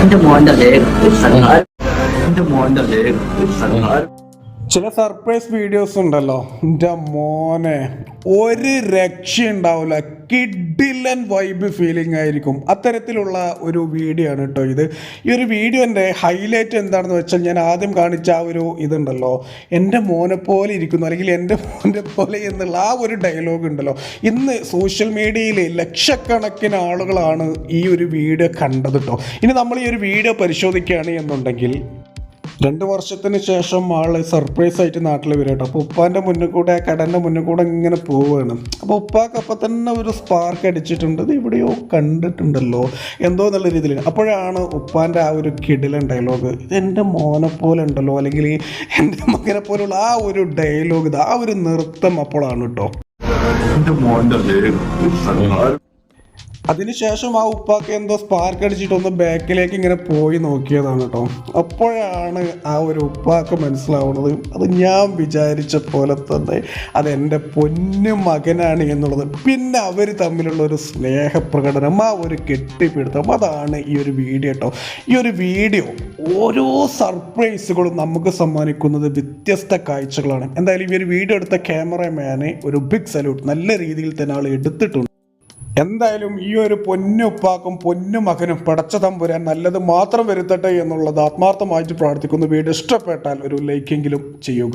എന്റെ മോന്റെ ലേഖ സർക്കാർ എന്റെ മോന്റെ ലേഖ സർക്കാർ ചില സർപ്രൈസ് വീഡിയോസ് ഉണ്ടല്ലോ. എന്റെ മോനെ ഒരു രക്ഷ ഉണ്ടാവില്ല കിഡിലൻ വൈബ് ഫീലിംഗ് ആയിരിക്കും. അത്തരത്തിലുള്ള ഒരു വീഡിയോ ആണ് കേട്ടോ ഇത്. ഈ ഒരു വീഡിയോന്റെ ഹൈലൈറ്റ് എന്താണെന്ന് വെച്ചാൽ ഞാൻ ആദ്യം കാണിച്ച ആ ഒരു ഇതുണ്ടല്ലോ. എന്റെ മോനെ പോലെ ഇരിക്കുന്നു അല്ലെങ്കിൽ എന്റെ മോനെ പോലെ എന്നുള്ള ആ ഒരു ഡയലോഗ് ഉണ്ടല്ലോ. ഇന്ന് സോഷ്യൽ മീഡിയയിൽ ലക്ഷക്കണക്കിന് ആളുകളാണ് ഈ ഒരു വീഡിയോ കണ്ടത് കേട്ടോ ഇനി നമ്മൾ ഈ ഒരു വീഡിയോ പരിശോധിക്കുകയാണ് എന്നുണ്ടെങ്കിൽ രണ്ട് വർഷത്തിന് ശേഷം ആൾ സർപ്രൈസ് ആയിട്ട് നാട്ടിൽ വരും കേട്ടോ അപ്പോൾ ഉപ്പാന്റെ മുന്നിൽ കൂടെ ആ കടന്റെ മുന്നിൽ കൂടെ ഇങ്ങനെ പോവുകയാണ്. അപ്പോൾ ഉപ്പാക്ക് അപ്പം തന്നെ ഒരു സ്പാർക്ക് അടിച്ചിട്ടുണ്ട്. ഇത് എവിടെയോ കണ്ടിട്ടുണ്ടല്ലോ. എന്തോ എന്നുള്ള രീതിയിൽ. അപ്പോഴാണ് ഉപ്പാന്റെ ആ ഒരു കിടിലൻ ഡയലോഗ് എന്റെ മോനെ പോലെ ഉണ്ടല്ലോ. അല്ലെങ്കിൽ എന്റെ മകനെ പോലുള്ള ആ ഒരു ഡയലോഗ് ഇത് ആ ഒരു നൃത്തം അപ്പോഴാണ് കേട്ടോ ദേഹം സർക്കാർ അതിനുശേഷം ആ ഉപ്പാക്ക് എന്തോ സ്പാർക്ക് അടിച്ചിട്ട് ഒന്ന് ബാക്കിലേക്ക് ഇങ്ങനെ പോയി നോക്കിയതാണ് കേട്ടോ അപ്പോഴാണ് ആ ഒരു ഉപ്പാക്ക് മനസ്സിലാവുന്നത് അത് ഞാൻ വിചാരിച്ച പോലെ തന്നെ അത് എന്റെ പൊന്നു മകനാണ് എന്നുള്ളത്. പിന്നെ അവർ തമ്മിലുള്ള ഒരു സ്നേഹപ്രകടനം ആ ഒരു കെട്ടിപ്പിടുത്തം അതാണ് ഈ ഒരു വീഡിയോ കേട്ടോ ഈ ഒരു വീഡിയോ ഓരോ സർപ്രൈസുകളും നമുക്ക് സമ്മാനിക്കുന്നത് വ്യത്യസ്ത കാഴ്ചകളാണ്. എന്തായാലും ഈ ഒരു വീഡിയോ എടുത്ത ക്യാമറമാനെ ഒരു ബിഗ് സല്യൂട്ട് നല്ല രീതിയിൽ തന്നെ ആൾ എടുത്തിട്ടുണ്ട്. എന്തായാലും ഈ ഒരു പൊന്നുപ്പാക്കും പൊന്നു മകനും പടച്ച തമ്പുരാൻ നല്ലത് മാത്രം വരുത്തട്ടെ എന്നുള്ളത് ആത്മാർത്ഥമായിട്ട് പ്രാർത്ഥിക്കുന്നു. വീട് ഇഷ്ടപ്പെട്ടാൽ ഒരു ലൈക്കെങ്കിലും ചെയ്യുക.